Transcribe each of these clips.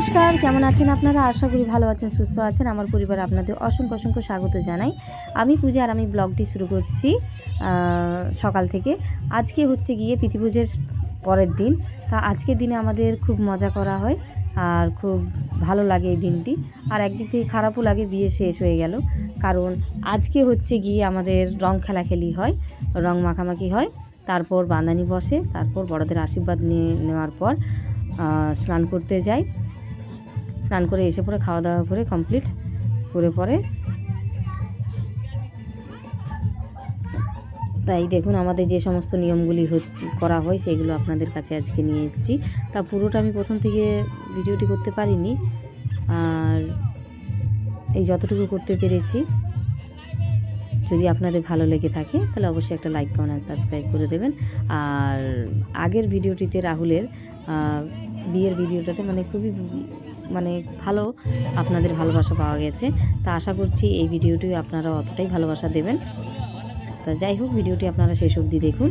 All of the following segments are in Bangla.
নমস্কার, কেমন আছেন আপনারা? আশা করি ভালো আছেন, সুস্থ আছেন। আমার পরিবার আপনাদের অসংখ্য অসংখ্য স্বাগত জানাই। আমি পূজা আর আমি ব্লগটি শুরু করছি সকাল থেকে। আজকে হচ্ছে গিয়ে প্রীতিপুজোর পরের দিন। তা আজকের দিনে আমাদের খুব মজা করা হয় আর খুব ভালো লাগে এই দিনটি। আর একদিক থেকে খারাপও লাগে, বিয়ে শেষ হয়ে গেল। কারণ আজকে হচ্ছে গিয়ে আমাদের রং খেলাখেলি হয়, রং মাখামাখি হয়। তারপর বাঁধানি বসে, তারপর বড়দের আশীর্বাদ নিয়ে নেওয়ার পর স্নান করতে যাই। স্নান করে এসে পরে খাওয়া দাওয়া করে কমপ্লিট করে পরে তাই দেখুন আমাদের যে সমস্ত নিয়মগুলি করা হয় সেগুলো আপনাদের কাছে আজকে নিয়ে এসেছি। তা পুরোটা আমি প্রথম থেকে ভিডিওটি করতে পারিনি। আর এই যতটুকু করতে পেরেছি, যদি আপনাদের ভালো লেগে থাকে, তাহলে অবশ্যই একটা লাইক কমেন্ট আর সাবস্ক্রাইব করে দেবেন। আর আগের ভিডিওটিতে রাহুলের বিয়ের ভিডিওটাতে মানে খুবই মানে ভালো আপনাদের ভালোবাসা পাওয়া গেছে। তা আশা করছি এই ভিডিওটি আপনারা অতটাই ভালোবাসা দেবেন। তো যাই হোক, ভিডিওটি আপনারা শেষ অবধি দেখুন।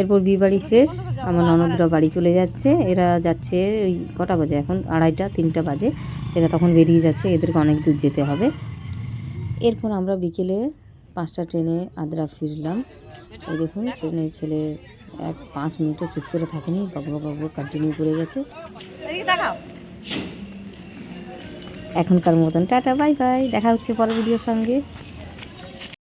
এরপর বিয়ে বাড়ি শেষ, আমার ননদরা বাড়ি চলে যাচ্ছে। এরা যাচ্ছে ওই কটা বাজে এখন? আড়াইটা, তিনটা বাজে। এরা তখন বেরিয়ে যাচ্ছে, এদেরকে অনেক দূর যেতে হবে। এরপর আমরা বিকেলে পাঁচটা ট্রেনে আদ্রা ফিরলাম। এই দেখুন ট্রেনের ছেলে এক পাঁচ মিনিটও চুপ করে থাকেনি, বাবু বক কন্টিনিউ করে গেছে। এখনকার মতন টাটা বাই বাই দেখা হচ্ছে পরের ভিডিওর সঙ্গে।